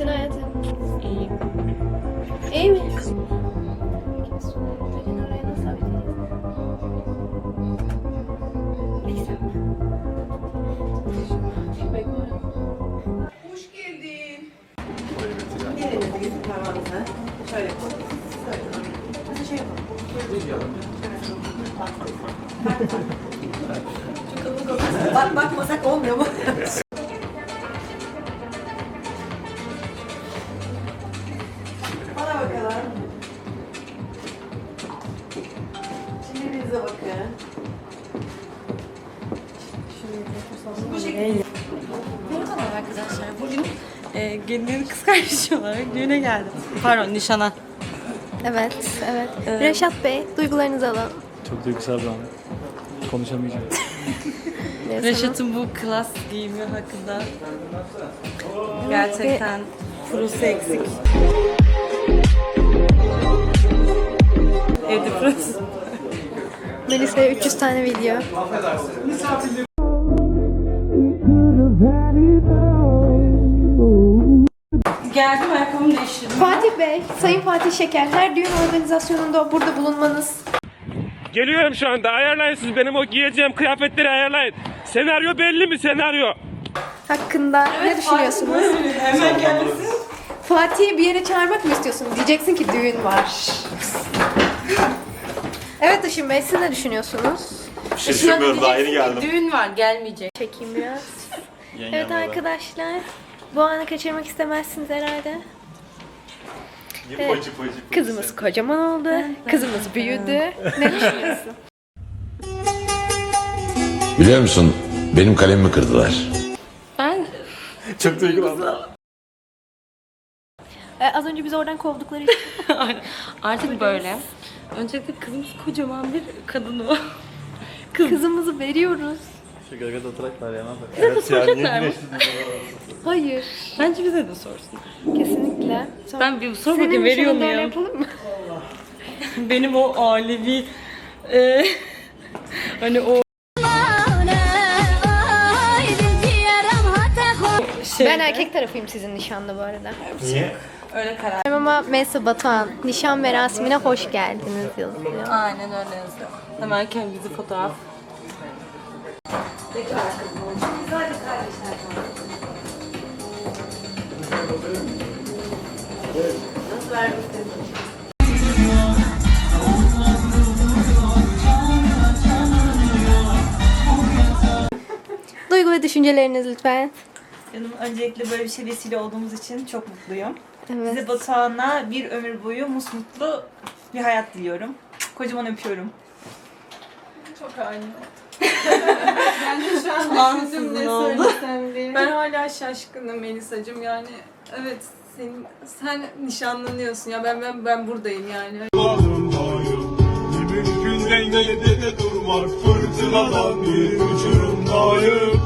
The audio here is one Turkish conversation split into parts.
Nasılsın hayatım? İyiyim. İyi mi? Hoş geldin. Elinizi parmağınıza. Şöyle koyun. Şöyle. Mesela şey yapalım. Bak bakmasak olmuyor mu? Kardeşi olarak düğüne geldim. Pardon nişana. Evet, evet. Reşat Bey, duygularınızı alalım. Çok duygusal bir an. Konuşamayacağım. Neyse, Reşat'ın bu klas giyimi hakkında gerçekten prosu eksik. Evde prosu. Melisa'ya 300 tane video. Geldim ayakkabımı değiştirdim. Fatih Bey, Sayın Fatih Şeker, her düğün organizasyonunda burada bulunmanız Geliyorum şu anda. Ayarlayın siz benim o giyeceğim kıyafetleri ayarlayın. Senaryo belli mi senaryo? hakkında ne düşünüyorsunuz? Hemen gelmesin. Fatih'i bir yere çağırmak mı istiyorsun? Diyeceksin ki düğün var. evet Işın Bey, siz ne düşünüyorsunuz? Bir şey düşünmüyorum daha yeni geldim. Düğün var gelmeyecek. Çekeyim biraz. Evet arkadaşlar, bu anı kaçırmak istemezsiniz herhalde. Evet. Pacı pacı. Kızımız kocaman oldu, kızımız büyüdü. Ne düşünüyorsun? Biliyor musun benim kalemimi kırdılar. Ben Çok duygulandım. Ee, az önce bizi oradan kovdukları için. artık böyle. Öncelikle kızımız kocaman bir kadın o. Kızımızı veriyoruz. Şu gagada oturaklar ya. Evet ya niye Soracaklar mı? Hayır. Bence bize de sorsun. Kesinlikle. Ben bir sor Senin bakayım veriyor öyle muyum? yapalım mı? Benim o alevi e, hani o şey Ben erkek tarafıyım sizin nişanda bu arada. Niye? öyle karar. Ama Mesa Batuhan, nişan merasimine hoş geldiniz yazıyor. Aynen öyle yazıyor. Hemen kendimizi fotoğraf. Duygu ve düşünceleriniz lütfen. Canım öncelikle böyle bir şey vesile olduğumuz için çok mutluyum. Evet. Size Batuhan'a bir ömür boyu musmutlu bir hayat diliyorum. Kocaman öpüyorum. Ansızın ne oldu? Ben hala şaşkınım Melisa'cığım yani evet senin sen nişanlanıyorsun ya ben ben ben buradayım yani. Mümkün de durmak fırtınadan bir uçurumdayım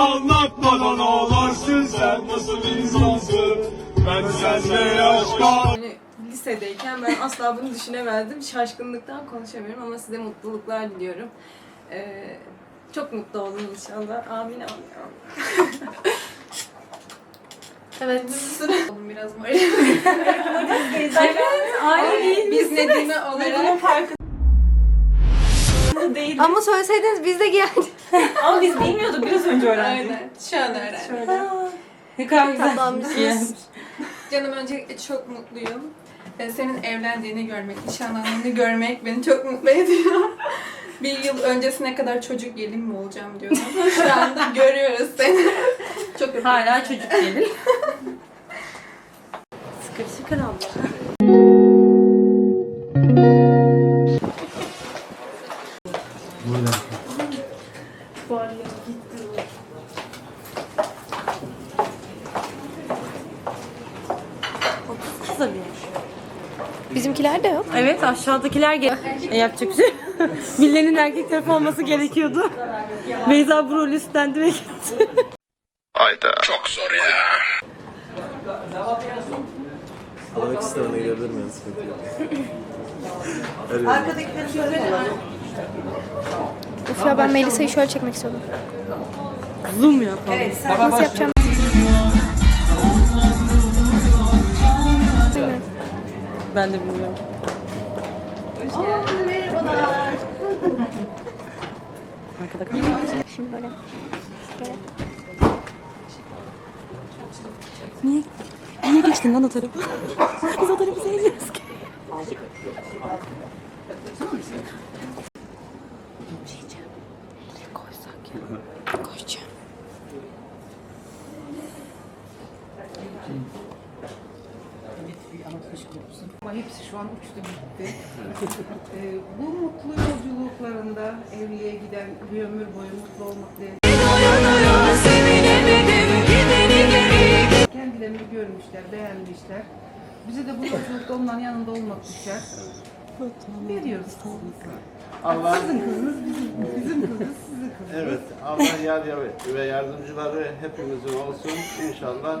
anlatmadan ağlarsın sen nasıl insansın Ben senle Yani lisedeyken ben asla bunu düşünemezdim. Şaşkınlıktan konuşamıyorum ama size mutluluklar diliyorum. Ee, çok mutlu olun inşallah. Amin amin amin. Evet. Oldum biraz böyle. Aynı Biz Nedime olarak değil. Ama söyleseydiniz biz de geldik. Ama biz bilmiyorduk biraz önce öğrendik. Aynen. Şu an öğrendim. Ne kadar güzel. Tamamsınız. Canım öncelikle çok mutluyum. Ee, Senin evlendiğini görmek, nişanlandığını görmek beni çok mutlu ediyor. Bir yıl öncesine kadar çocuk gelin mi olacağım diyordum. Şu anda görüyoruz seni. Çok. Hala çocuk gelin. Sıkır sıkır abla. aşağıdakiler gel e, yapacak bir şey. Millenin erkek tarafı olması gerekiyordu. Beyza Brol üstlendi ve gitti. Ayda. Çok zor ya. Almak istemene gidebilir miyiz? Arkadakileri şöyle Uf ya ben Melisa'yı şöyle çekmek istiyordum. Zoom yapalım. Evet, sen Nasıl yapacağım? Ben de bilmiyorum. 見えてきて。何の？テレビゾートリップ先生ちゃん。Ama hepsi şu an uçtu gitti. Ee, bu mutlu yolculuklarında evliliğe giden bir ömür boyu mutlu olmak diye. Kendilerini görmüşler, beğenmişler. Bize de bu yolculukta onların yanında olmak düşer. Veriyoruz. Allah Sizin kızınız bizim, bizim kızınız sizin kızınız. evet Allah yar- ve yardımcıları hepimizin olsun inşallah.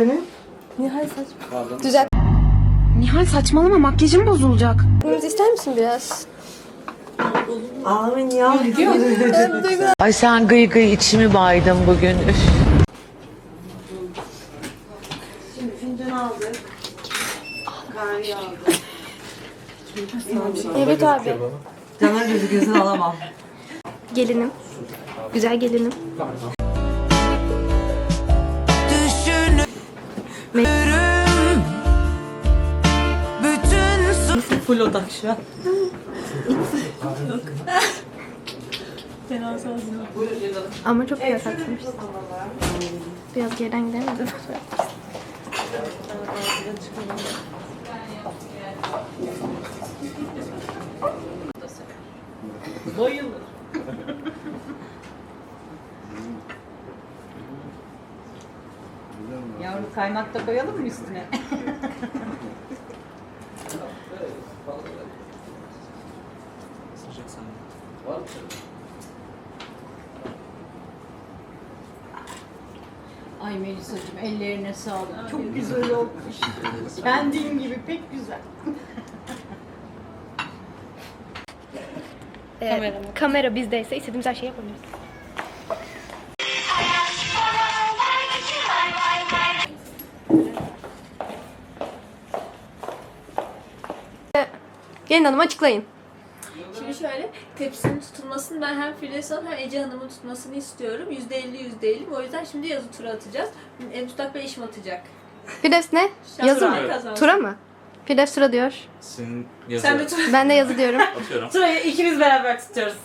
Dönün. Düzelt. Nihal saçmalama makyajım bozulacak. Kırmızı ister misin biraz? Amin ya. Ay sen gıy gıy içimi baydın bugün. Üf. Şimdi fincan aldık. Evet abi. Canın gözü gözünü alamam. Gelinim. Güzel gelinim. Full odak şu an. Ama çok güzel saçmış. Biraz geriden gidelim mi? Yavru kaymak da koyalım mı üstüne? Ay Melisa'cığım ellerine sağlık. Çok güzel olmuş. Kendin gibi pek güzel. Evet, kamera bizdeyse istediğimiz her şeyi yapabiliriz. Gelin hanım açıklayın. Şimdi şöyle tepsinin tutulmasını ben hem Filiz Hanım hem Ece Hanım'ın tutmasını istiyorum. %50 %50. O yüzden şimdi yazı tura atacağız. E, Mustak Bey işim atacak. Firdevs ne? Şans Yazı mı? Tura. Tura mı? Firdevs tura diyor. Senin Sen de tura. Ben de yazı diyorum. Atıyorum. Turayı ikimiz beraber tutuyoruz.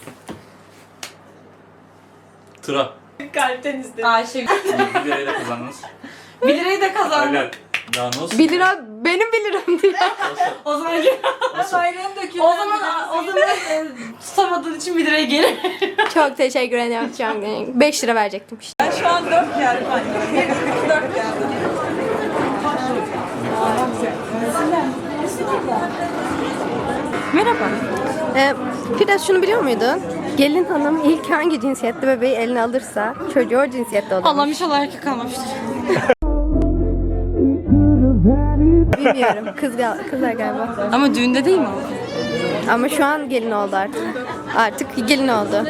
Tıra. Kalpten istedim. Ayşe. 1 lirayı da kazandınız. 1 lirayı da kazandım. Aynen. Daha olsun? 1 lira benim 1 liram diyor. O zaman Nasıl? Döküldü. o zaman o zaman e, tutamadığın için 1 liraya gelir. Çok teşekkür ederim. Çok 5 lira verecektim işte. Ben şu an 4 geldim anne. 4 geldim. Merhaba. Ee, Firdevs şunu biliyor muydun? Gelin hanım ilk hangi cinsiyetli bebeği eline alırsa çocuğu o cinsiyette olur. Allah'ım inşallah erkek kalmamıştır. Bilmiyorum. Kız gal kızlar galiba. Ama düğünde değil mi o? Ama şu an gelin oldu artık. Artık gelin oldu.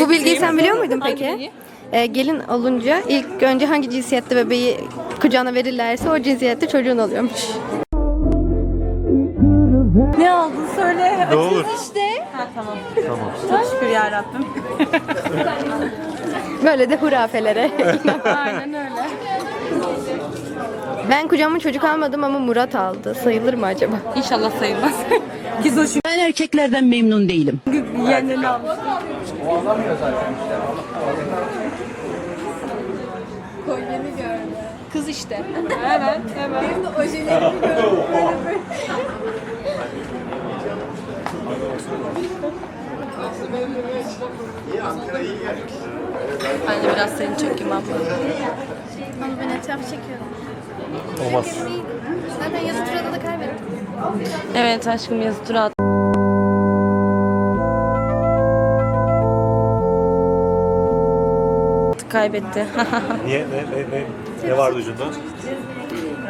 Bu bilgiyi sen biliyor muydun peki? Ee, gelin olunca ilk önce hangi cinsiyette bebeği kucağına verirlerse o cinsiyette çocuğun oluyormuş. Ne aldın söyle. Ne olur. Ha tamam. Tamam. Çok şükür yarabbim. Böyle de hurafelere. Aynen öyle. Ben kucağıma çocuk almadım ama Murat aldı. Sayılır mı acaba? İnşallah sayılmaz. O şu Ben erkeklerden memnun değilim. yeğenlerini almış. Kolyemi gördüm. Kız işte. Evet, evet. Benim de ojelerimi gördüm. Ben de biraz seni çekeyim abla. Ama ben etrafı çekiyorum. Olmaz. Zaten yazı turada da kaybettim. Evet aşkım yazı tura at. Kaybetti. Niye? Ne, ne, ne, ne vardı ucunda?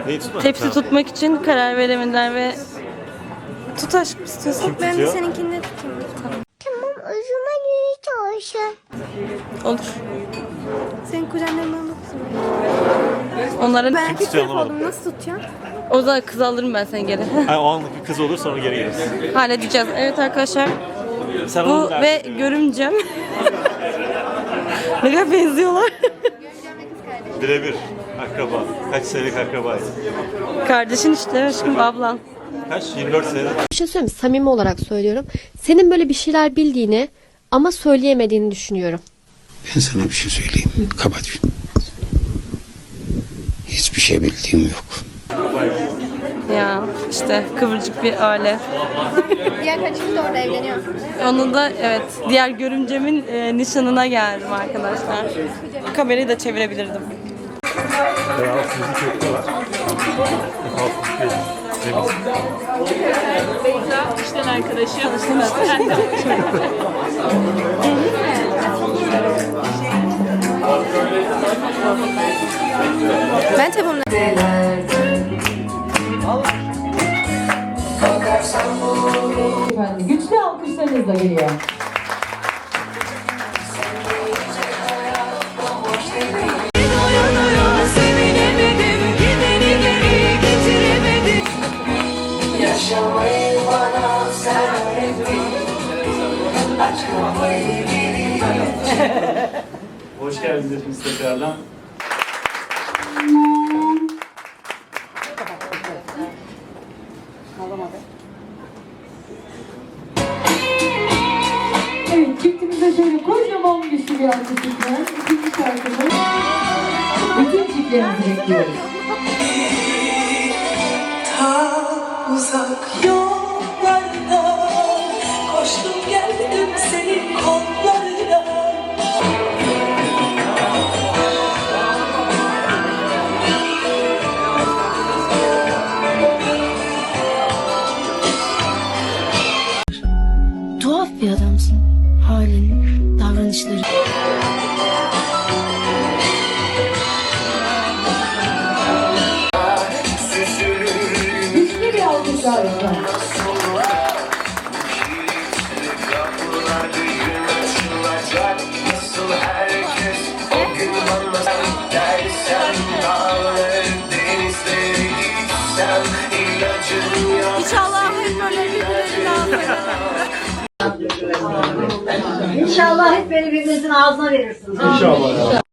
Neyi tutma? Tepsi tutmak için karar veremediler ve tut aşkım istiyorsan. Kim Ben de tutuyor? seninkini tutayım. Olur. Onların Ben erkek tutuyor tarafı anlamadım. oldum. Nasıl tutacağım? o zaman kız alırım ben seni geri. Ha, o anlık bir kız olur sonra geri geliriz. Halledeceğiz. Evet arkadaşlar Sen bu ve görümcem. ne kadar benziyorlar. Birebir. Akraba. Kaç senelik akrabayız? Kardeşin işte aşkım ablan. Kaç? 24 sene. Bir şey söyleyeyim mi? Samimi olarak söylüyorum. Senin böyle bir şeyler bildiğini ama söyleyemediğini düşünüyorum. Ben sana bir şey söyleyeyim. Kapat. Hiçbir şey bildiğim yok. Ya işte kıvırcık bir aile. Diğer kaçıncı da orada evleniyor. Onu da evet diğer görümcemin e, nişanına geldim arkadaşlar. Kamerayı da çevirebilirdim. Var. Kökte. Temiz. Ben tabii onları... Güçlü alkışlarınızla geliyor. Geldiniz tekrardan. Evet, çiftimize şöyle kocaman bir alkış lütfen. İkinci şarkımız. Bütün çiftlerimizi bekliyoruz. Uzak yollarda bir adamsın. Halin, davranışları. Güçlü bir alkışlar. İnşallah hep böyle birbirlerinin ağzına. Birbirinizin ağzına verirsiniz. İnşallah. Pastayı.